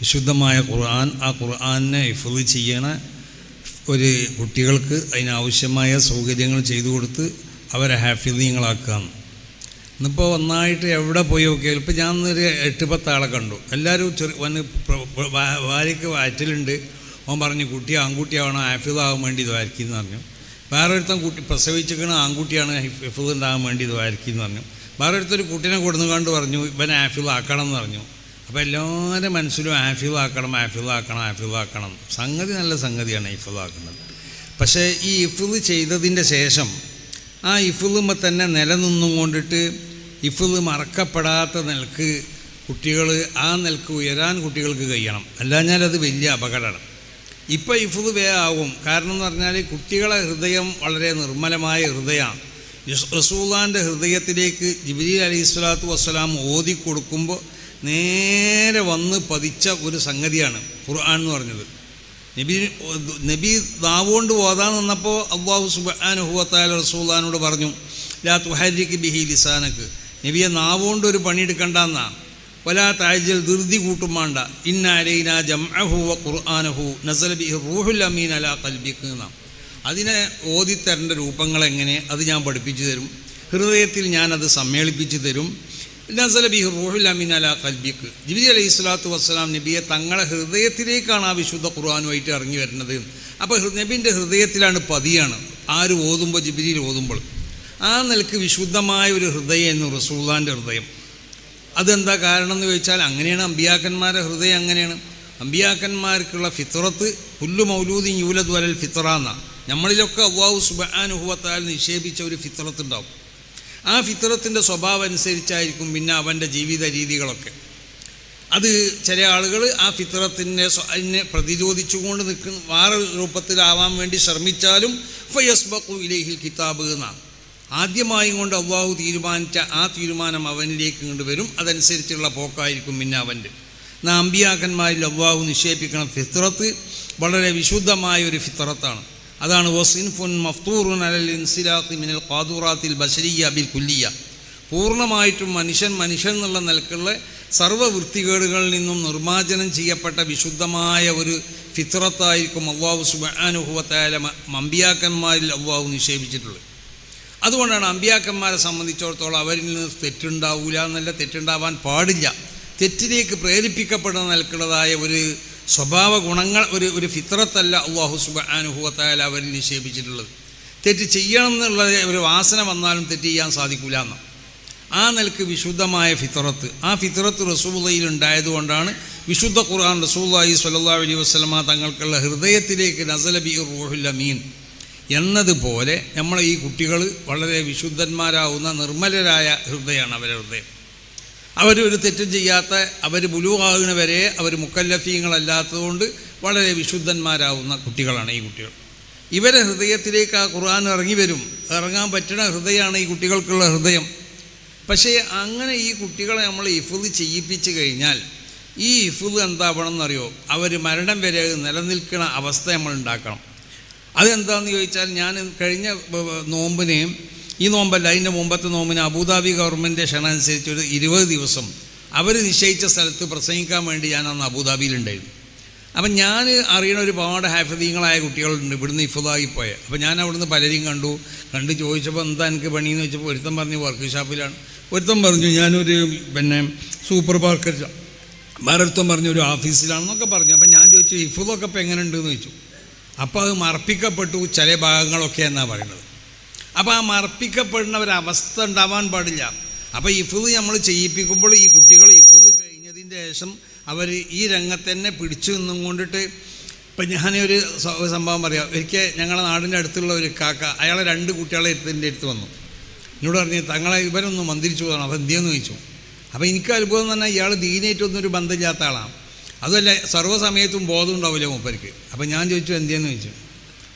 വിശുദ്ധമായ ഖുർആൻ ആ ഖുർആനെ ഇഫ്ള് ചെയ്യണ ഒരു കുട്ടികൾക്ക് അതിനാവശ്യമായ സൗകര്യങ്ങൾ ചെയ്തു കൊടുത്ത് അവരെ ഹാഫിദീങ്ങളാക്കുകയാണ് ഇന്നിപ്പോൾ ഒന്നായിട്ട് എവിടെ പോയി നോക്കിയാൽ ഇപ്പോൾ ഞാൻ ഒരു എട്ട് പത്ത് ആളെ കണ്ടു. എല്ലാവരും ചെറു വന്ന് വാരിക്ക് വയറ്റിലുണ്ട് അവൻ പറഞ്ഞു കുട്ടി ആൺകുട്ടിയാവണം ഹാഫിദാകാൻ വേണ്ടി ഇത് എന്ന് പറഞ്ഞു. വേറൊരുത്തൻ കുട്ടി പ്രസവിച്ചിരിക്കണ ആൺകുട്ടിയാണ് ഹിഫിദ് ഉണ്ടാകാൻ വേണ്ടി ഇത് എന്ന് പറഞ്ഞു. വേറൊരുത്തൊരു കുട്ടീനെ കൊടുന്നു കണ്ട് പറഞ്ഞു ഇവൻ ഹാഫിദ് ആക്കണം എന്ന് പറഞ്ഞു. അപ്പോൾ എല്ലാവരുടെ മനസ്സിലും ആക്കണം ഹാഫിദ് ആക്കണം സംഗതി നല്ല സംഗതിയാണ് ഹിഫിദ് പക്ഷേ ഈ ഇഫിദ് ചെയ്തതിന്റെ ശേഷം ആ ഇഫിളുമ്പോൾ തന്നെ നിലനിന്നും കൊണ്ടിട്ട് ഇഫിൾ മറക്കപ്പെടാത്ത നിലയ്ക്ക് കുട്ടികൾ ആ നിലയ്ക്ക് ഉയരാൻ കുട്ടികൾക്ക് കഴിയണം. അല്ലാഞ്ഞാൽ അത് വലിയ അപകടമാണ്. ഇപ്പോൾ വേ ആകും കാരണം എന്ന് പറഞ്ഞാൽ കുട്ടികളെ ഹൃദയം വളരെ നിർമ്മലമായ ഹൃദയമാണ്. റസൂലാന്റെ ഹൃദയത്തിലേക്ക് ജിബിലി അലൈഹി സ്വലാത്തു വസ്സലാം ഓതി കൊടുക്കുമ്പോൾ നേരെ വന്ന് പതിച്ച ഒരു സംഗതിയാണ് ഖുർആൻ എന്ന് പറഞ്ഞത്. നബി നബി നാവുകൊണ്ട് ഓതാൻ നിന്നപ്പോൾ അള്ളാഹു സുബാനുഹുവത്തായ റസൂല്ലാനോട് പറഞ്ഞു ലാ തുഹരിക്ക് ബിഹി ലിസാനക്ക്. നബിയെ നാവുകൊണ്ട് ഒരു പണിയെടുക്കണ്ടെന്നാ വലാ താഴ്ചൽ ധൃതി കൂട്ടുമാണ്ട വേണ്ട ഇന്ന അലൈന ജംഅഹു വ ഖുർആനഹു. നസൽ ബിഹി റൂഹുൽ അമീൻ അലാ കൽബിക്ക് എന്നാ. അതിനെ ഓതിത്തരേണ്ട രൂപങ്ങൾ എങ്ങനെ അത് ഞാൻ പഠിപ്പിച്ചു തരും? ഹൃദയത്തിൽ ഞാനത് സമ്മേളിപ്പിച്ചു തരും. കൽബിക്ക് അലൈഹി സ്വലാത്തു വസ്സലാം നബിയെ തങ്ങളെ ഹൃദയത്തിലേക്കാണ് ആ വിശുദ്ധ ഖുർആാനുമായിട്ട് ഇറങ്ങി വരുന്നത്. അപ്പോൾ നബിന്റെ ഹൃദയത്തിലാണ് പതിയാണ്. ആര് ഓതുമ്പോൾ ജിബിലിയിൽ ഓതുമ്പോൾ. ആ നിലയ്ക്ക് വിശുദ്ധമായ ഒരു ഹൃദയം എന്ന് റസൂള്ളാന്റെ ഹൃദയം. അതെന്താ കാരണം എന്ന് ചോദിച്ചാൽ അങ്ങനെയാണ് അമ്പിയാക്കന്മാരുടെ ഹൃദയം അങ്ങനെയാണ്. അമ്പിയാക്കന്മാർക്കുള്ള ഫിത്രത്ത് പുല്ലു മൗലൂദി യൂലദ് വലൽ ഫിത്ര എന്നാണ്. നമ്മളിലൊക്കെ അവ്വാഹു സുബാനുഹുവത്താൽ നിക്ഷേപിച്ച ഒരു ഫിത്രത്ത് ഉണ്ടാവും. ആ ഫിത്രത്തിന്റെ സ്വഭാവം അനുസരിച്ചായിരിക്കും പിന്നെ അവന്റെ ജീവിത രീതികളൊക്കെ. അത് ചില ആളുകൾ ആ ഫിത്രത്തിനെ അതിനെ പ്രതിരോധിച്ചുകൊണ്ട് നിൽക്കുന്ന വേറെ രൂപത്തിലാവാൻ വേണ്ടി ശ്രമിച്ചാലും ഫയസ്ബഖു ഇലേഹിൽ കിതാബ് എന്നാണ്. ആദ്യമായും കൊണ്ട് അള്ളാഹു തീരുമാനിച്ച ആ തീരുമാനം അവനിലേക്ക് കൊണ്ടുവരും അതനുസരിച്ചുള്ള പോക്കായിരിക്കും പിന്നെ അവന്റെ. നാം അമ്പിയാക്കന്മാരിൽ അള്ളാഹു നിക്ഷേപിക്കണം. ഫിത്രത്ത് വളരെ വിശുദ്ധമായ ഒരു ഫിത്രത്താണ് അതാണ് വസിൻഫുൻ മഫ്തൂറുൻ അലൽ ഇൻസിലാഖി മിനൽ ഖാദൂറാത്തിൽ ബഷരിയ ബിൽ കുല്ലിയ പൂർണമായിട്ടും മനുഷ്യൻ മനുഷ്യൻ എന്നുള്ള നിലക്കുള്ള സർവവൃത്തികേടുകളിൽ നിന്നും നിർമ്മാർജനം ചെയ്യപ്പെട്ട വിശുദ്ധമായ ഒരു ഫിത്രത്തായിരിക്കും അള്ളാഹു സുബാനുഭവത്തായ അമ്പിയാക്കന്മാരിൽ അള്ളാഹു നിക്ഷേപിച്ചിട്ടുള്ളത്. അതുകൊണ്ടാണ് അമ്പിയാക്കന്മാരെ സംബന്ധിച്ചിടത്തോളം അവരിൽ നിന്ന് തെറ്റുണ്ടാവില്ല എന്നല്ല തെറ്റുണ്ടാവാൻ പാടില്ല. തെറ്റിലേക്ക് പ്രേരിപ്പിക്കപ്പെടുന്ന നിലക്കുള്ളതായ ഒരു സ്വഭാവ ഗുണങ്ങൾ ഒരു ഒരു ഫിത്രത്തല്ല അള്ളാഹു സുബാനുഭവത്തായ അവരിൽ നിക്ഷേപിച്ചിട്ടുള്ളത്. തെറ്റ് ചെയ്യണം എന്നുള്ള ഒരു വാസന വന്നാലും തെറ്റ് ചെയ്യാൻ സാധിക്കില്ല എന്ന്. ആ നിലയ്ക്ക് വിശുദ്ധമായ ഫിത്രത്ത് ആ ഫിത്രത്ത് റസൂലയിൽ ഉണ്ടായതുകൊണ്ടാണ് വിശുദ്ധ ഖുർആൻ റസൂലായി സ്വല്ലാ അലൈഹി വസ്ലമ തങ്ങൾക്കുള്ള ഹൃദയത്തിലേക്ക് നസലബി റൂഹുൽ അമീൻ എന്നതുപോലെ നമ്മളെ ഈ കുട്ടികൾ വളരെ വിശുദ്ധന്മാരാവുന്ന നിർമ്മലരായ ഹൃദയമാണ് അവരുടെ ഹൃദയം. അവരൊരു തെറ്റും ചെയ്യാത്ത അവർ ബുലൂഹാകുന്ന വരെ അവർ മുക്കല്ലഫീങ്ങളല്ലാത്തതുകൊണ്ട് വളരെ വിശുദ്ധന്മാരാവുന്ന കുട്ടികളാണ് ഈ കുട്ടികൾ. ഇവരെ ഹൃദയത്തിലേക്ക് ആ ഖുർആൻ ഇറങ്ങി വരും. ഇറങ്ങാൻ പറ്റുന്ന ഹൃദയമാണ് ഈ കുട്ടികൾക്കുള്ള ഹൃദയം. പക്ഷേ അങ്ങനെ ഈ കുട്ടികളെ നമ്മൾ ഇഫുദ് ചെയ്യിപ്പിച്ചു കഴിഞ്ഞാൽ ഈ ഇഫുദ് എന്താവണം എന്നറിയോ അവർ മരണം വരെ നിലനിൽക്കുന്ന അവസ്ഥ നമ്മൾ ഉണ്ടാക്കണം. അതെന്താണെന്ന് ചോദിച്ചാൽ ഞാൻ കഴിഞ്ഞ ബ- ബ- നോമ്പിന് ഈ നോമ്പല്ല അതിന്റെ മുമ്പത്തെ നോമ്പിന് അബുദാബി ഗവൺമെന്റ് ക്ഷണം അനുസരിച്ച് ഒരു ഇരുപത് ദിവസം അവർ നിശ്ചയിച്ച സ്ഥലത്ത് പ്രസംഗിക്കാൻ വേണ്ടി ഞാൻ അന്ന് അബുദാബിയിലുണ്ടായിരുന്നു. അപ്പം ഞാൻ അറിയണ ഒരുപാട് ഹാഫിദീങ്ങളായ കുട്ടികളുണ്ട് ഇവിടുന്ന് ഇഫുദായി പോയ അപ്പം ഞാൻ അവിടുന്ന് പലരെയും കണ്ടു. കണ്ട് ചോദിച്ചപ്പോൾ എന്താ എനിക്ക് പണിയെന്ന് വെച്ചപ്പോൾ ഒരുത്തൻ പറഞ്ഞു വർക്ക് ഷാപ്പിലാണ് ഒരുത്തൻ പറഞ്ഞു ഞാനൊരു പിന്നെ സൂപ്പർ മാർക്കറ്റ് വേറൊരുത്തൻ പറഞ്ഞു ഒരു ഓഫീസിലാണെന്നൊക്കെ പറഞ്ഞു. അപ്പം ഞാൻ ചോദിച്ചു ഇഫുദൊക്കെ ഇപ്പം എങ്ങനെയുണ്ടെന്ന് ചോദിച്ചു. അപ്പോൾ അത് മർപ്പിക്കപ്പെട്ടു ചില ഭാഗങ്ങളൊക്കെ എന്നാണ് പറയുന്നത് അപ്പോൾ ആ മർപ്പിക്കപ്പെടുന്ന ഒരവസ്ഥ ഉണ്ടാവാൻ പാടില്ല. അപ്പോൾ ഇഫുദ് നമ്മൾ ചെയ്യിപ്പിക്കുമ്പോൾ ഈ കുട്ടികൾ ഇഫുദ് കഴിഞ്ഞതിന്റെ ശേഷം അവർ ഈ രംഗത്ത് തന്നെ പിടിച്ചു നിന്നും കൊണ്ടിട്ട് ഇപ്പം ഞാനൊരു സംഭവം പറയാം. ഒരിക്കൽ ഞങ്ങളുടെ നാടിന്റെ അടുത്തുള്ള ഒരു കാക്ക അയാളെ രണ്ട് കുട്ടികളെ എടുത്തിന്റെ അടുത്ത് വന്നു. എന്നോട് പറഞ്ഞു തങ്ങളെ ഇവരൊന്ന് മന്ദിരിച്ചു പോകണം. അപ്പോൾ എന്തിയെന്ന് ചോദിച്ചു. അപ്പോൾ എനിക്ക് അത്ഭുതം തന്നെ ഇയാൾ ദീനായിട്ടൊന്നും ഒരു ബന്ധമില്ലാത്ത ആളാണ്. അതുമല്ല സർവസമയത്തും ബോധം ഉണ്ടാവില്ല മൂപ്പർക്ക്. അപ്പം ഞാൻ ചോദിച്ചു എന്തിയെന്ന് ചോദിച്ചു?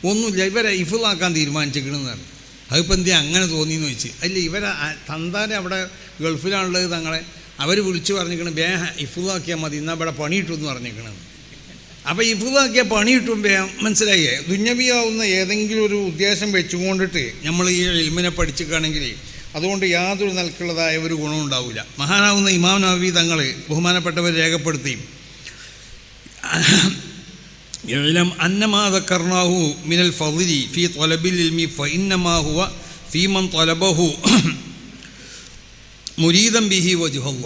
ഒന്നുമില്ല ഇവരെ ഇഫുള്ളാക്കാൻ തീരുമാനിച്ചിരിക്കണമെന്ന് പറഞ്ഞു. അതിപ്പോൾ എന്തിയാ അങ്ങനെ തോന്നിയെന്ന് വെച്ച്. അല്ല ഇവർ തന്താരെ അവിടെ ഗൾഫിലാണുള്ളത് തങ്ങളെ അവർ വിളിച്ചു പറഞ്ഞിരിക്കണം ബേ ഇഫുദാക്കിയാൽ മതി എന്നാൽ ഇവിടെ പണി കിട്ടും എന്ന് പറഞ്ഞിരിക്കണം. അപ്പോൾ ഇഫുദാക്കിയ പണി ബേ മനസ്സിലായേ. ദുഞ്ഞവിയാവുന്ന ഏതെങ്കിലും ഒരു ഉദ്ദേശം വെച്ചുകൊണ്ടിട്ട് നമ്മൾ ഈ എൽമിനെ പഠിച്ചിക്കുകയാണെങ്കിൽ അതുകൊണ്ട് യാതൊരു നിലക്കുള്ളതായ ഒരു ഗുണവും ഉണ്ടാവില്ല. മഹാനാവുന്ന ഇമാം നബി തങ്ങൾ ബഹുമാനപ്പെട്ടവർ രേഖപ്പെടുത്തി. يعلم أن ما ذكرناه من الفضل في طلب العلم فإنما هو في من طلبه മുരീദം ബിഹി വജുഹല്ല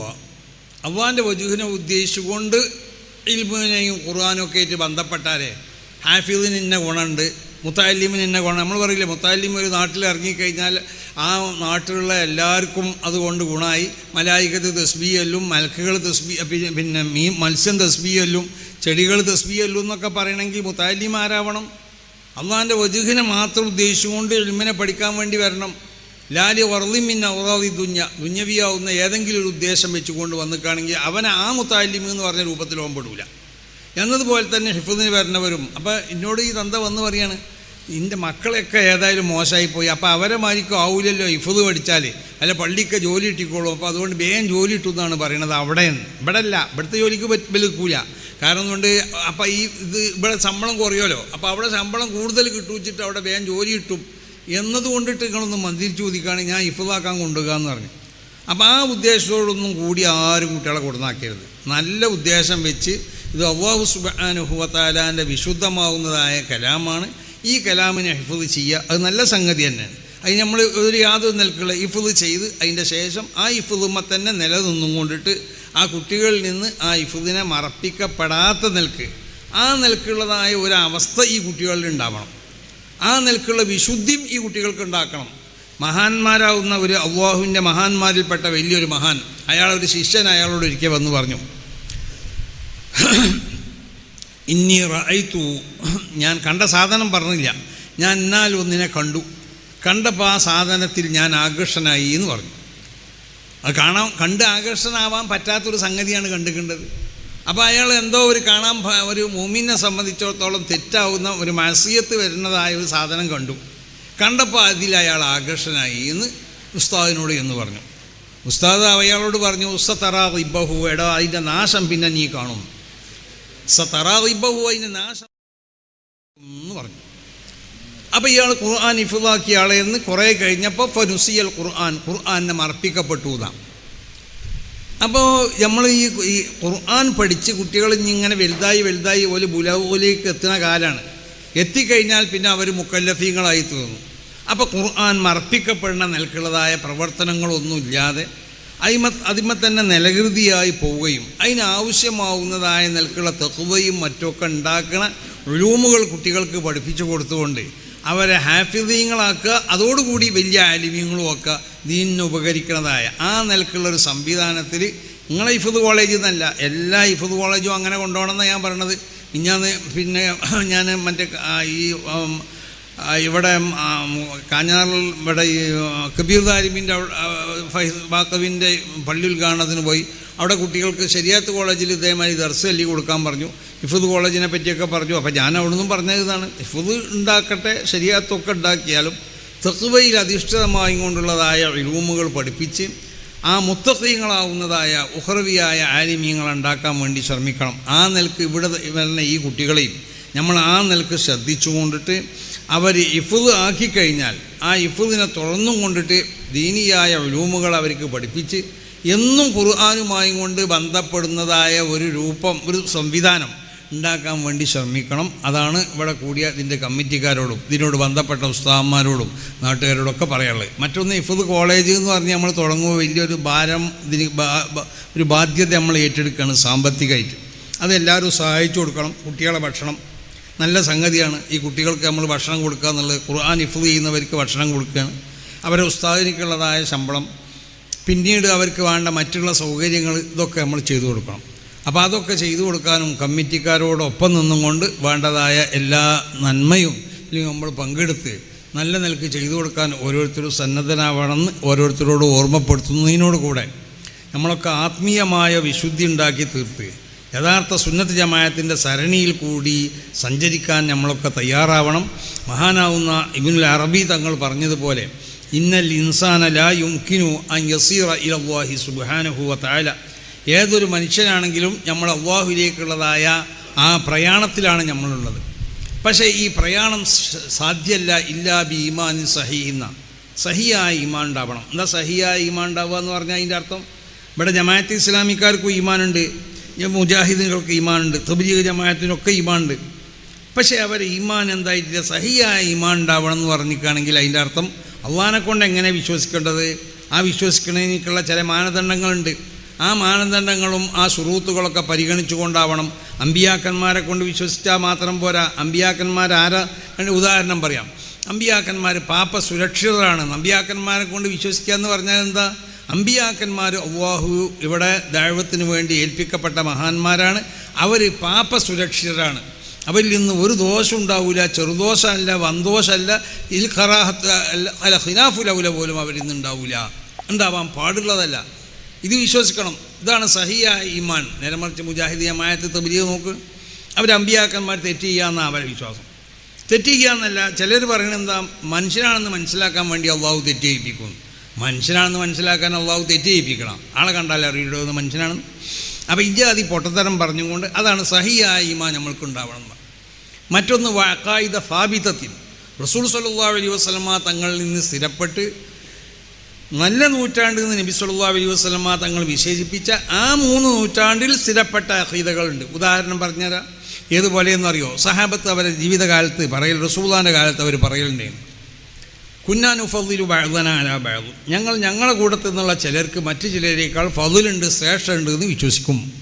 അള്ളാൻ്റെ വജുഹിനെ ഉദ്ദേശിച്ചുകൊണ്ട് ഇൽമിനെയും ഖുർആാനും ഒക്കെ ആയിട്ട് ബന്ധപ്പെട്ടാലേ ഹാഫിദിന് ഇന്ന ഗുണമുണ്ട് മുത്താലിമിന് ഇന്ന ഗുണം നമ്മൾ പറയില്ലേ മുത്താലിം ഒരു നാട്ടിൽ ഇറങ്ങിക്കഴിഞ്ഞാൽ ആ നാട്ടിലുള്ള എല്ലാവർക്കും അതുകൊണ്ട് ഗുണമായി മലായികത്ത് തസ്ബിയല്ലും മലക്കുകൾ തസ്ബി പി- പിന്നെ മീൻ മത്സ്യം തസ്ബിയല്ലും ചെടികൾ തസ്ബിയല്ലു എന്നൊക്കെ പറയണമെങ്കിൽ മുത്താലിമാരാവണം. അള്ളാന്റെ വജുഹിനെ മാത്രം ഉദ്ദേശിച്ചുകൊണ്ട് എൽമിനെ പഠിക്കാൻ വേണ്ടി വരണം. ലാലി വർലിമിന്ന ഔറാദി ദുഞ്ഞ ദുഞ്ഞവിയാവുന്ന ഏതെങ്കിലും ഒരു ഉദ്ദേശം വെച്ചുകൊണ്ട് വന്നിക്കാണെങ്കിൽ അവനെ ആ മുത്താലിമി എന്ന് പറഞ്ഞ രൂപത്തിൽ ഓമ്പെടൂല എന്നതുപോലെ തന്നെ ഹിഫുദിന് വരണവരും. അപ്പോൾ എന്നോട് ഈ തന്ത വന്ന് പറയാണ് നിന്റെ മക്കളെയൊക്കെ ഏതായാലും മോശമായി പോയി അപ്പോൾ അവരെ മാരിക്കും ആവൂലല്ലോ ഇഫുദ് പഠിച്ചാൽ അല്ല പള്ളിക്ക് ജോലി ഇട്ടിക്കോളും അപ്പോൾ അതുകൊണ്ട് വേഗം ജോലി ഇട്ടു എന്നാണ് പറയണത് അവിടെ ഇവിടെ അല്ല ഇവിടുത്തെ ജോലിക്ക് പറ്റില്ല കാരണം കൊണ്ട് അപ്പം ഈ ഇത് ഇവിടെ ശമ്പളം കുറയുമല്ലോ. അപ്പോൾ അവിടെ ശമ്പളം കൂടുതൽ കിട്ടുവച്ചിട്ട് അവിടെ വേഗം ജോലി കിട്ടും. എന്നതുകൊണ്ടിട്ട് നിങ്ങളൊന്ന് മന്ദിരിച്ച് ചോദിക്കുകയാണെങ്കിൽ ഞാൻ ഇഫതാക്കാൻ കൊണ്ടുപോകുക എന്ന് പറഞ്ഞു. അപ്പോൾ ആ ഉദ്ദേശത്തോടൊന്നും കൂടി ആരും കുട്ടികളെ കൊടുന്നാക്കരുത് നല്ല ഉദ്ദേശം വെച്ച് ഇത് അള്ളാഹു സുബാനുഹുവത്താലാന്റെ വിശുദ്ധമാവുന്നതായ കലാമാണ്. ഈ കലാമിനെ ഹിഫത് ചെയ്യുക. അത് നല്ല സംഗതി തന്നെയാണ്. അത് നമ്മൾ ഒരു യാതൊരു നിൽക്കുള്ള ഇഫത് ചെയ്ത് അതിന്റെ ശേഷം ആ ഇഫുദുമ്മ തന്നെ നിലനിന്നും കൊണ്ടിട്ട് ആ കുട്ടികളിൽ നിന്ന് ആ ഇഫുദിനെ മറപ്പിക്കപ്പെടാത്ത നിൽക്ക് ആ നിൽക്കുള്ളതായ ഒരവസ്ഥ ഈ കുട്ടികളിൽ ഉണ്ടാവണം. ആ നിലക്കുള്ള വിശുദ്ധിയും ഈ കുട്ടികൾക്ക് ഉണ്ടാക്കണം. മഹാന്മാരാവുന്ന ഒരു അള്ളാഹുവിന്റെ മഹാന്മാരിൽപ്പെട്ട വലിയൊരു മഹാൻ അയാളൊരു ശിഷ്യൻ അയാളോട് ഒരിക്കൽ വന്ന് പറഞ്ഞു ഇന്നി റൈത്തു ഞാൻ കണ്ട സാധനം പറഞ്ഞില്ല. ഞാൻ എന്നാൽ ഒന്നിനെ കണ്ടു. കണ്ടപ്പോൾ ആ സാധനത്തിൽ ഞാൻ ആകർഷനായി എന്ന് പറഞ്ഞു. അത് കാണാൻ കണ്ട് ആകർഷണമാവാൻ പറ്റാത്തൊരു സംഗതിയാണ് കണ്ടുകണ്ടത് അപ്പോൾ അയാൾ എന്തോ ഒരു കാണാൻ ഒരു മൂമിനെ സംബന്ധിച്ചിടത്തോളം തെറ്റാവുന്ന ഒരു മസിയത്ത് വരുന്നതായ ഒരു സാധനം കണ്ടു. കണ്ടപ്പോൾ അതിൽ അയാൾ ആകർഷനായി എന്ന് ഉസ്താദിനോട് എന്ന് പറഞ്ഞു. ഉസ്താദ് അയാളോട് പറഞ്ഞു ഉസ്ത തറാ ഇബഹു എടാ അതിന്റെ നാശം പിന്നെ നീ കാണും. സ തറാ ഇബഹു അതിന്റെ നാശം അപ്പോൾ ഇയാൾ ഖുർആൻ ഇഫുദാക്കിയ ആളെ എന്ന് കുറേ കഴിഞ്ഞപ്പോൾ ഫനുസിയൽ ഖുർആൻ ഖുർആനെ മർപ്പിക്കപ്പെട്ടു എന്നാണ് അപ്പോൾ നമ്മൾ ഈ ഈ ഖുർആൻ പഠിച്ച് കുട്ടികൾ ഇങ്ങനെ വലുതായി വലുതായി ഒരു ബുലവോലേക്ക് എത്തുന്ന കാലമാണ് എത്തിക്കഴിഞ്ഞാൽ പിന്നെ അവർ മുക്കല്ലഫീങ്ങളായി തീർന്നു. അപ്പോൾ ഖുർആൻ മർപ്പിക്കപ്പെടുന്ന നിലക്കുള്ളതായ പ്രവർത്തനങ്ങളൊന്നുമില്ലാതെ അതിമ അതിമ തന്നെ നിലകൃതിയായി പോവുകയും അതിനാവശ്യമാവുന്നതായ നിലക്കുള്ള തെക്കുവയും മറ്റുമൊക്കെ ഉണ്ടാക്കുന്ന റൂമുകൾ കുട്ടികൾക്ക് പഠിപ്പിച്ചു കൊടുത്തുകൊണ്ട് അവരെ ഹാഫിദീങ്ങളാക്കുക അതോടുകൂടി വലിയ ആലിമ്യങ്ങളും ഒക്കെ ദീനിന് ഉപകരിക്കുന്നതായ ആ നിലക്കുള്ളൊരു സംവിധാനത്തിൽ നിങ്ങളെ ഇഫുദ് കോളേജിൽ നിന്നല്ല എല്ലാ ഇഫുദ് കോളേജും അങ്ങനെ കൊണ്ടുപോകണമെന്നാണ് ഞാൻ പറയണത്. ഞാൻ പിന്നെ ഞാൻ മറ്റേ ഈ ഇവിടെ ഇവിടെ ഈ കബീർ ദാരിമിന്റെ ഫൈസ് ബാക്കവിന്റെ പള്ളി ഉദ്ഘാടനത്തിന് പോയി. അവിടെ കുട്ടികൾക്ക് ശരിയാത്ത് കോളേജിൽ ഇതേമാതിരി ദർസ് അല്ലി കൊടുക്കാൻ പറഞ്ഞു. ഇഫുദ് കോളേജിനെ പറ്റിയൊക്കെ പറഞ്ഞു. അപ്പോൾ ഞാൻ അവിടെ നിന്നും പറഞ്ഞത് ഇതാണ്. ഇഫുദ് ഉണ്ടാക്കട്ടെ ശരിയാത്തൊക്കെ ഉണ്ടാക്കിയാലും തെക്കുവയിൽ അധിഷ്ഠിതമായി കൊണ്ടുള്ളതായ റൂമുകൾ പഠിപ്പിച്ച് ആ മുത്തസീങ്ങളാവുന്നതായ ഉഹർവിയായ ആലിമീങ്ങൾ ഉണ്ടാക്കാൻ വേണ്ടി ശ്രമിക്കണം. ആ നിലയ്ക്ക് ഇവിടെ വരുന്ന ഈ കുട്ടികളെയും നമ്മൾ ആ നിലയ്ക്ക് ശ്രദ്ധിച്ചുകൊണ്ടിട്ട് അവർ ഇഫുദ് ആക്കിക്കഴിഞ്ഞാൽ ആ ഇഫുദിനെ തുറന്നും കൊണ്ടിട്ട് ദീനിയായ റൂമുകൾ അവർക്ക് പഠിപ്പിച്ച് എന്നും ഖുർആാനുമായും കൊണ്ട് ബന്ധപ്പെടുന്നതായ ഒരു രൂപം ഒരു സംവിധാനം ഉണ്ടാക്കാൻ വേണ്ടി ശ്രമിക്കണം. അതാണ് ഇവിടെ കൂടിയ ഇതിന്റെ കമ്മിറ്റിക്കാരോടും ഇതിനോട് ബന്ധപ്പെട്ട ഉസ്താദന്മാരോടും നാട്ടുകാരോടൊക്കെ പറയാനുള്ളത്. മറ്റൊന്ന് ഇഫുദ് കോളേജ് എന്ന് പറഞ്ഞ് നമ്മൾ തുടങ്ങുമ്പോൾ വലിയൊരു ഭാരം ഇതിന് ഒരു ബാധ്യത നമ്മൾ ഏറ്റെടുക്കുകയാണ് സാമ്പത്തികമായിട്ട്. അതെല്ലാവരും സഹായിച്ചു കൊടുക്കണം കുട്ടികളെ ഭക്ഷണം നല്ല സംഗതിയാണ്. ഈ കുട്ടികൾക്ക് നമ്മൾ ഭക്ഷണം കൊടുക്കുക എന്നുള്ളത് ഖുർആൻ ഇഫ് ചെയ്യുന്നവർക്ക് ഭക്ഷണം കൊടുക്കുകയാണ്. അവരെ ഉസ്താദിനിക്കുള്ളതായ ശമ്പളം പിന്നീട് അവർക്ക് വേണ്ട മറ്റുള്ള സൗകര്യങ്ങൾ ഇതൊക്കെ നമ്മൾ ചെയ്തു കൊടുക്കണം. അപ്പോൾ അതൊക്കെ ചെയ്തു കൊടുക്കാനും കമ്മിറ്റിക്കാരോടൊപ്പം നിന്നും കൊണ്ട് വേണ്ടതായ എല്ലാ നന്മയും അല്ലെങ്കിൽ നമ്മൾ പങ്കെടുത്ത് നല്ല നിലയ്ക്ക് ചെയ്തു കൊടുക്കാൻ ഓരോരുത്തരും സന്നദ്ധനാവണമെന്ന് ഓരോരുത്തരോട് ഓർമ്മപ്പെടുത്തുന്നതിനോട് കൂടെ നമ്മളൊക്കെ ആത്മീയമായ വിശുദ്ധി ഉണ്ടാക്കി തീർത്ത് യഥാർത്ഥ സുന്നത്ത് ജമായത്തിന്റെ സരണിയിൽ കൂടി സഞ്ചരിക്കാൻ നമ്മളൊക്കെ തയ്യാറാവണം. മഹാനാവുന്ന ഇബിനുൽ അറബി തങ്ങൾ പറഞ്ഞതുപോലെ ഇന്നൽ ഇൻസാന ലാ യുംകിനു അൻ യസീറ ഇലല്ലാഹി സുബ്ഹാനഹു താല ഏതൊരു മനുഷ്യനാണെങ്കിലും നമ്മൾ അവ്വാഹുലേക്കുള്ളതായ ആ പ്രയാണത്തിലാണ് നമ്മളുള്ളത്. പക്ഷേ ഈ പ്രയാണം സാധ്യല്ല ഇല്ലാ ബി ഈമാൻ സഹീന്ന സഹിയായ ഈമാൻ ഉണ്ടാവണം. എന്താ സഹിയായ ഈമാൻ ഉണ്ടാവുക എന്ന് പറഞ്ഞാൽ അതിന്റെ അർത്ഥം? ഇവിടെ ജമാഅത്ത് ഇസ്ലാമിക്കാർക്കും ഈമാനുണ്ട്. ഞാൻ മുജാഹിദുകൾക്ക് ഈമാനുണ്ട് തബലീഗ് ജമാഅത്തിനൊക്കെ ഈമാനുണ്ട്. പക്ഷേ അവർ ഈമാൻ എന്തായിട്ടില്ല സഹിയായ ഈമാൻ ഉണ്ടാവണം എന്ന് പറഞ്ഞിരിക്കുകയാണെങ്കിൽ അതിന്റെ അർത്ഥം അള്ളഹാനെ കൊണ്ട് എങ്ങനെ വിശ്വസിക്കേണ്ടത്? ആ വിശ്വസിക്കുന്നതിനുള്ള ചില മാനദണ്ഡങ്ങളുണ്ട്. ആ മാനദണ്ഡങ്ങളും ആ സുറൂത്തുകളൊക്കെ പരിഗണിച്ചുകൊണ്ടാവണം. അമ്പിയാക്കന്മാരെ കൊണ്ട് വിശ്വസിച്ചാൽ മാത്രം പോരാ. അമ്പിയാക്കന്മാരാരാ ഉദാഹരണം പറയാം. അമ്പിയാക്കന്മാർ പാപ്പ സുരക്ഷിതരാണ്. അമ്പിയാക്കന്മാരെ കൊണ്ട് വിശ്വസിക്കുക എന്ന് പറഞ്ഞാൽ എന്താ? അമ്പിയാക്കന്മാർ അള്ളാഹു ഇവിടെ ദൈവത്തിന് വേണ്ടി ഏൽപ്പിക്കപ്പെട്ട മഹാന്മാരാണ്. അവർ പാപ്പ സുരക്ഷിതരാണ് അവരിൽ നിന്ന് ഒരു ദോഷം ഉണ്ടാവില്ല ചെറുദോഷമല്ല വന്തോഷമല്ല ഇൽ ഖറാഹത്ത് അല്ല ഖിനാഫുലൗല പോലും അവരിൽ നിന്ന് ഉണ്ടാവില്ല ഉണ്ടാവാൻ പാടുള്ളതല്ല. ഇത് വിശ്വസിക്കണം. ഇതാണ് സഹിയായ ഈമാൻ. നേരമറിച്ച് മുജാഹിദിയ മായത്തെ തബിലിയ നോക്ക്. അവർ അമ്പിയാക്കന്മാർ തെറ്റ് ചെയ്യാമെന്നാണ് അവരുടെ വിശ്വാസം. തെറ്റ് ചെയ്യാമെന്നല്ല ചിലർ പറയണെന്താ മനുഷ്യനാണെന്ന് മനസ്സിലാക്കാൻ വേണ്ടി അള്ളാഹു തെറ്റ് ചെയ്യിപ്പിക്കും മനുഷ്യനാണെന്ന് മനസ്സിലാക്കാൻ അള്ളാഹു തെറ്റിയിപ്പിക്കണം ആളെ കണ്ടാൽ അറിയുള്ളൂ എന്ന് മനുഷ്യനാണെന്ന്? അപ്പോൾ ഇജാതി പൊട്ടത്തരം പറഞ്ഞുകൊണ്ട് അതാണ് സഹിയായ ഈമാൻ നമ്മൾക്ക് ഉണ്ടാവണം മറ്റൊന്ന് വാക്കായുധ ഫാബിതത്തിൽ റസൂൽ സല്ലാ അലൈഹി വസ്ലമ തങ്ങളിൽ നിന്ന് സ്ഥിരപ്പെട്ട് നല്ല നൂറ്റാണ്ടിൽ നിന്ന് നബി സല്ലാ അലൈഹി വസ്ലമ തങ്ങൾ വിശേഷിപ്പിച്ച ആ മൂന്ന് നൂറ്റാണ്ടിൽ സ്ഥിരപ്പെട്ട അഹീതകളുണ്ട് ഉദാഹരണം പറഞ്ഞുതരാം. ഏതുപോലെയെന്നറിയോ? സഹാബത്ത് അവരെ ജീവിതകാലത്ത് പറയൽ റസൂദാന്റെ കാലത്ത് അവർ പറയലുണ്ടായിരുന്നു. കുന്നാനുഫദിലു ബഴതന അല ബഴതു ഞങ്ങൾ ഞങ്ങളുടെ കൂട്ടത്തിൽ നിന്നുള്ള ചിലർക്ക് മറ്റു ചിലരേക്കാൾ ഫതിലുണ്ട് ശ്രേഷ്ഠമുണ്ട് എന്ന് വിശ്വസിക്കും.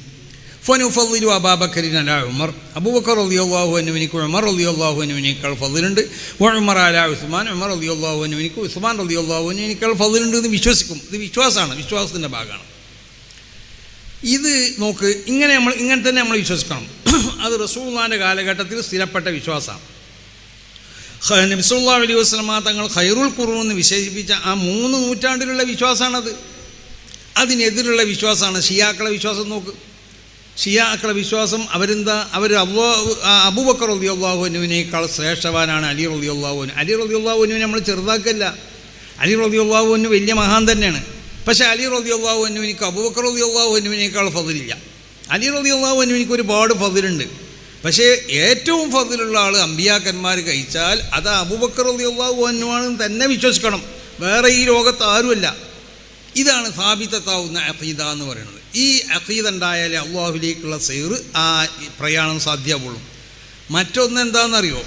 ഫനുഫദിലു അബാബക്കരിൻ അല ഉമർ. അബൂബക്കർ റളിയല്ലാഹു അനുവിനിക്ക് ഉമർ റളിയല്ലാഹു അനുവിനേക്കാൾ ഫതിലുണ്ട് ഉമർ അല ഉസ്മാൻ. ഉമർ റളിയല്ലാഹു അനുവിനിക്ക് ഉസ്മാൻ റളിയല്ലാഹു അനുവിനേക്കാൾ ഫതിലുണ്ട് എന്ന് വിശ്വസിക്കും. ഇത് വിശ്വാസമാണ് വിശ്വാസത്തിന്റെ ഭാഗമാണ്. ഇത് നോക്ക് ഇങ്ങനെ നമ്മൾ ഇങ്ങനെ തന്നെ നമ്മൾ വിശ്വസിക്കണം. അത് റസൂള്ളാന്റെ കാലഘട്ടത്തിൽ സ്ഥിരപ്പെട്ട വിശ്വാസമാണ്. നബിസുല്ലാ അലൈഹി വസ്ലമ തങ്ങൾ ഖൈറുൽ എന്ന് വിശേഷിപ്പിച്ച ആ മൂന്ന് നൂറ്റാണ്ടിലുള്ള വിശ്വാസമാണത് അതിനെതിരുള്ള വിശ്വാസമാണ്. ഷിയാക്കളെ വിശ്വാസം നോക്ക്. ഷിയാക്കളെ വിശ്വാസം അവരെന്താ? അവർ അള്ളാ അബൂബക്കർ റബി അള്ളാഹുനുവിനേക്കാൾ ശ്രേഷ്ഠവാനാണ്. അലി റബി അള്ളാഹുവിന് അലി റബി അള്ളാഹുവിനെ നമ്മൾ ചെറുതാക്കല്ല. അലി റബി അള്ളാഹുവിന് വലിയ മഹാൻ തന്നെയാണ്. പക്ഷേ അലി റബി അള്ളാഹുവിന് എനിക്ക് അബൂബക്കർ റബി അള്ളാഹുവിനേക്കാൾ ഫതിലില്ല. അലി റബി അള്ളാഹുവിന് എനിക്ക് ഒരുപാട് ഫതിലുണ്ട്. പക്ഷേ ഏറ്റവും ഫതിലുള്ള ആൾ അമ്പിയാക്കന്മാർ കഴിച്ചാൽ അത് അബൂബക്കർ റതി അള്ളാഹുവിനുമാണെന്ന് തന്നെ വിശ്വസിക്കണം. വേറെ ഈ ലോകത്ത് ആരുമല്ല. ഇതാണ് സ്ഥാപിതത്താവുന്ന അഖീദ എന്ന് പറയുന്നത്. ഈ അഖീദ ഉണ്ടായാലേ അള്ളാഹുലേക്കുള്ള സെയ്റ് ആ പ്രയാണം സാധ്യമാവുള്ളൂ. മറ്റൊന്ന് എന്താണെന്നറിയോ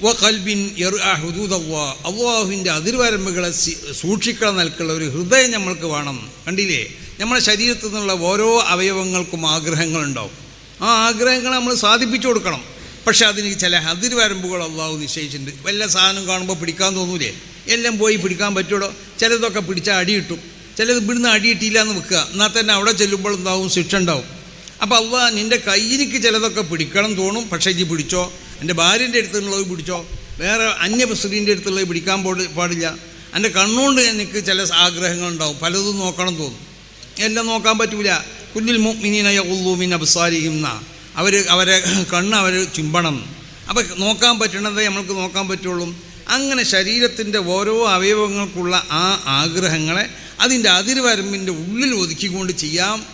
വ കൽബിൻ എർ ആ ഹുദൂദ് അള്ളാ അള്ളാഹുവിന്റെ അതിർവരമ്പുകളെ സൂക്ഷിക്കണം നിൽക്കുള്ള ഒരു ഹൃദയം നമ്മൾക്ക് വേണം. കണ്ടില്ലേ? നമ്മുടെ ശരീരത്തിൽ നിന്നുള്ള ഓരോ അവയവങ്ങൾക്കും ആഗ്രഹങ്ങളുണ്ടാവും. ആ ആഗ്രഹങ്ങൾ നമ്മൾ സാധിപ്പിച്ചു കൊടുക്കണം. പക്ഷേ അതിന് ചില അതിർവരമ്പുകൾ അള്ളാഹു നിശ്ചയിച്ചിട്ടുണ്ട്. വല്ല സാധനം കാണുമ്പോൾ പിടിക്കാൻ തോന്നൂലേ? എല്ലാം പോയി പിടിക്കാൻ പറ്റുമോ ചിലതൊക്കെ പിടിച്ചാൽ അടിയിട്ടു ചിലത് ഇവിടുന്ന് അടി കിട്ടിയില്ല എന്ന് വെക്കുക. എന്നാൽ തന്നെ അവിടെ ചെല്ലുമ്പോൾ എന്താവും? ശിക്ഷ ഉണ്ടാവും. അപ്പോൾ അള്ളാഹ് നിന്റെ കയ്യിലേക്ക് ചിലതൊക്കെ പിടിക്കണം തോന്നും. പക്ഷേ ഇജ്ജ് പിടിച്ചോ? എന്റെ ഭാര്യന്റെ അടുത്തുള്ളത് പിടിച്ചോ? വേറെ അന്യ സ്ത്രീന്റെ അടുത്തുള്ളത് പിടിക്കാൻ പാടി പാടില്ല. എന്റെ കണ്ണുകൊണ്ട് എനിക്ക് ചില ആഗ്രഹങ്ങളുണ്ടാവും പലതും നോക്കണം തോന്നും. എല്ലാം നോക്കാൻ പറ്റൂല. കുല്ലിൽ മിനീനയ ഉള്ളൂമിൻ അബ്സാരിഹിംന. അവർ അവരെ കണ്ണ് അവർ ചുംബണം. അപ്പോൾ നോക്കാൻ പറ്റണതേ നമ്മൾക്ക് നോക്കാൻ പറ്റുള്ളൂ. അങ്ങനെ ശരീരത്തിന്റെ ഓരോ അവയവങ്ങൾക്കുള്ള ആ ആഗ്രഹങ്ങളെ അതിന്റെ അതിർവരമ്പിന്റെ ഉള്ളിൽ ഒതുക്കിക്കൊണ്ട് ചെയ്യാം.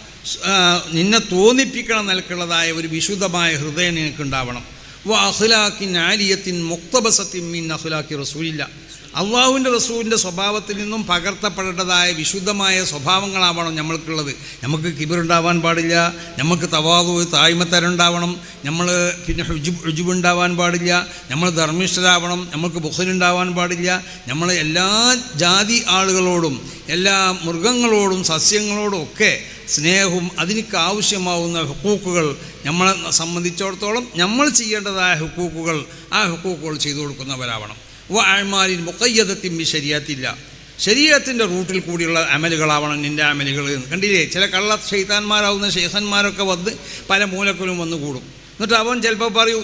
നിന്നെ തോന്നിപ്പിക്കണം നിലക്കുള്ളതായ ഒരു വിശുദ്ധമായ ഹൃദയം നിനക്കുണ്ടാവണം. വ അഖ്ലാഖിൻ ആലിയത്തിൻ മുക്തബസത്തിൻ മിൻ അഹുലാക്കി റസൂലില്ല. അള്ളാഹുവിന്റെ റസൂലിന്റെ സ്വഭാവത്തിൽ നിന്നും പകർത്തപ്പെടേണ്ടതായ വിശുദ്ധമായ സ്വഭാവങ്ങളാവണം നമ്മൾക്കുള്ളത്. നമുക്ക് കിബിറുണ്ടാവാൻ പാടില്ല നമുക്ക് തവാതു താഴ്മത്തരുണ്ടാവണം നമ്മൾ പിന്നെ രുജുബ് ഉണ്ടാവാൻ പാടില്ല നമ്മൾ ധർമ്മിഷ്ഠരാവണം നമുക്ക് ബുഹനുണ്ടാവാൻ പാടില്ല നമ്മൾ എല്ലാ ജാതി ആളുകളോടും എല്ലാ മൃഗങ്ങളോടും സസ്യങ്ങളോടും ഒക്കെ സ്നേഹവും അതിനൊക്കെ ആവശ്യമാവുന്ന ഹുക്കൂക്കുകൾ നമ്മളെ സംബന്ധിച്ചിടത്തോളം നമ്മൾ ചെയ്യേണ്ടതായ ഹുക്കൂക്കുകൾ ആ ഹുക്കൂക്കുകൾ ചെയ്തു കൊടുക്കുന്നവരാവണം. വ അഴ്മാലിൻ മുക്കയ്യതത്തിൻ ശരീരത്തിന്റെ റൂട്ടിൽ കൂടിയുള്ള അമലുകളാവണം നിന്റെ അമലുകൾ കണ്ടില്ലേ? ചില കള്ള ഷെയ്ത്താന്മാരാവുന്ന ശേഖന്മാരൊക്കെ വന്ന് പല മൂലക്കലും വന്ന് കൂടും. എന്നിട്ട് അവൻ ചിലപ്പോൾ പറയും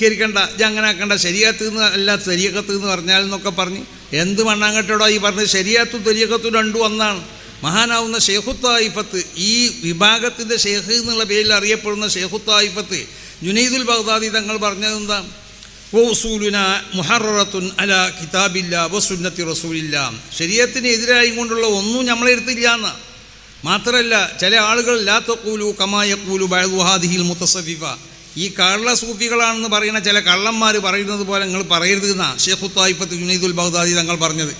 കയറിക്കണ്ട ഇത് അങ്ങനെ ആക്കണ്ട ശരിയത്ത് നിന്ന് അല്ല തെരിയക്കത്ത് എന്ന് പറഞ്ഞാൽ എന്നൊക്കെ പറഞ്ഞ് എന്ത് മണ്ണാങ്കട്ടോടോ ഈ പറഞ്ഞ് ശരിയത്തും തെരിയക്കത്തും രണ്ടും ഒന്നാണ്. മഹാനാവുന്ന ഷെയ്ഖുത്തായിഫത്ത് ഈ വിഭാഗത്തിന്റെ ഷെയ്ഖ് എന്നുള്ള പേരിൽ അറിയപ്പെടുന്ന ഷെയ്ഖുത്തായിഫത്ത് ജുനൈദുൽ ബഗ്ദാദി തങ്ങൾ പറഞ്ഞത് ശരീരത്തിന് എതിരായി കൊണ്ടുള്ള ഒന്നും നമ്മളെ എടുത്തില്ല എന്ന്. മാത്രമല്ല ചില ആളുകൾ ലാത്തക്കൂലു കമായക്കൂലു ബഴദുഹാദിഹിൽ മുത്തസഫിഫ ഈ കള്ള സൂഫികളാണെന്ന് പറയുന്ന ചില കള്ളന്മാർ പറയുന്നത് പോലെ നിങ്ങൾ പറയരുത് എന്നാണ് ഷെയ്ഖു തായിഫത്ത് ജുനൈദുൽ ബഗ്ദാദി തങ്ങൾ പറഞ്ഞത്.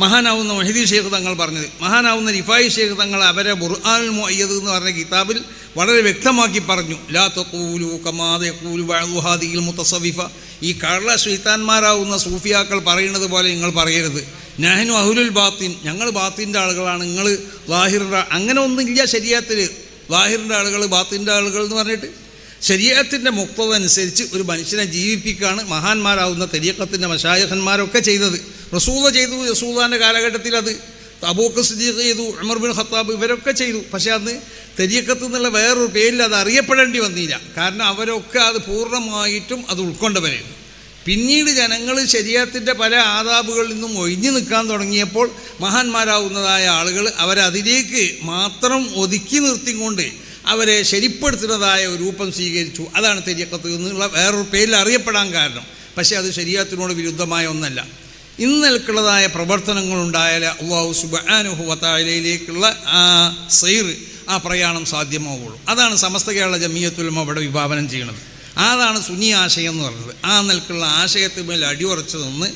മഹാനാവുന്ന മഹിദി ഷെയ്ഖ് തങ്ങൾ പറഞ്ഞത്. മഹാനാവുന്ന റിഫായി ഷെയ്ഖ് തങ്ങൾ അവരെ ബുർആാനുൽ മൊയ്യത് എന്ന് പറഞ്ഞ കിതാബിൽ വളരെ വ്യക്തമാക്കി പറഞ്ഞു. ലാ തഖൂലു കൂലു യഖൂലു മുത്തസഫിഫ ഈ കള്ള ശൈത്താന്മാരാവുന്ന സൂഫിയാക്കൾ പറയുന്നത് പോലെ നിങ്ങൾ പറയരുത്. ഞാനും അഹുലുൽ ബാത്തിൻ ഞങ്ങൾ ബാത്തിന്റെ ആളുകളാണ്. നിങ്ങൾ ലാഹിറിന്റെ അങ്ങനെ ഒന്നുമില്ല ശരീരത്തിൽ. ലാഹിറിന്റെ ആളുകൾ ബാത്തിന്റെ ആളുകൾ എന്ന് പറഞ്ഞിട്ട് ശരീരത്തിന്റെ മുക്തത അനുസരിച്ച് ഒരു മനുഷ്യനെ ജീവിപ്പിക്കുകയാണ് മഹാന്മാരാവുന്ന തെരീക്കത്തിന്റെ മഷായഹന്മാരൊക്കെ ചെയ്തത് റസൂദ ചെയ്തു റസൂദാന്റെ കാലഘട്ടത്തിൽ അത് അബൂക്ക് സിദ്ദീഖ് ചെയ്തു ഉമർ ബിൻ ഖത്താബ് ഇവരൊക്കെ ചെയ്തു. പക്ഷേ അന്ന് തെരീക്കത്ത് എന്നുള്ള വേറൊരു പേരിൽ അത് അറിയപ്പെടേണ്ടി വന്നില്ല. കാരണം അവരൊക്കെ അത് പൂർണമായിട്ടും അത് ഉൾക്കൊണ്ടവരായിരുന്നു. പിന്നീട് ജനങ്ങൾ ശരീരത്തിന്റെ പല ആദാബുകളിൽ നിന്നും ഒഴിഞ്ഞു നിൽക്കാൻ തുടങ്ങിയപ്പോൾ മഹാന്മാരാവുന്നതായ ആളുകൾ അവരതിലേക്ക് മാത്രം ഒതുക്കി നിർത്തിക്കൊണ്ട് അവരെ ശരിപ്പെടുത്തുന്നതായ ഒരു രൂപം സ്വീകരിച്ചു. അതാണ് തെരിയക്കത്ത് എന്നുള്ള വേറൊരു പേരിൽ അറിയപ്പെടാൻ കാരണം. പക്ഷേ അത് ശരീരത്തിനോട് വിരുദ്ധമായ ഒന്നല്ല. ഇന്ന് നിൽക്കുള്ളതായ പ്രവർത്തനങ്ങളുണ്ടായാൽ അള്ളാഹു സുബാനുഹുവത്തായാലേക്കുള്ള ആ സൈർ ആ പ്രയാണം സാധ്യമാവുള്ളൂ. അതാണ് സമസ്ത കേരള ജമീയത്തുലമ ഇവിടെ വിഭാവനം ചെയ്യുന്നത്. അതാണ് സുന്നി ആശയം എന്ന് പറയുന്നത്. ആ നിൽക്കുള്ള ആശയത്തിന്മേൽ അടിയുറച്ച് നിന്ന്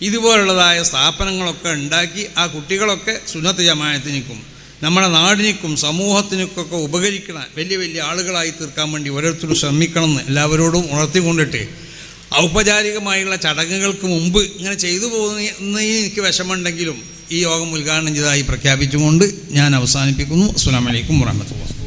ഇതുപോലുള്ളതായ സ്ഥാപനങ്ങളൊക്കെ ഉണ്ടാക്കി ആ കുട്ടികളൊക്കെ സുന്നത്ത് ജമായത്തിനിക്കും നമ്മുടെ നാടിനിക്കും സമൂഹത്തിനൊക്കെ ഉപകരിക്കണം. വലിയ വലിയ ആളുകളായി തീർക്കാൻ വേണ്ടി ഓരോരുത്തരും ശ്രമിക്കണം എന്ന് എല്ലാവരോടും ഉണർത്തിക്കൊണ്ടിട്ട് ഔപചാരികമായുള്ള ചടങ്ങുകൾക്ക് മുമ്പ് ഇങ്ങനെ ചെയ്തു പോകുന്നതിന് എനിക്ക് വിഷമമുണ്ടെങ്കിലും ഈ യോഗം ഉദ്ഘാടനം ചെയ്തതായി പ്രഖ്യാപിച്ചുകൊണ്ട് ഞാൻ അവസാനിപ്പിക്കുന്നു. അസ്സാം വലൈക്കും വാഹമത്തുള്ള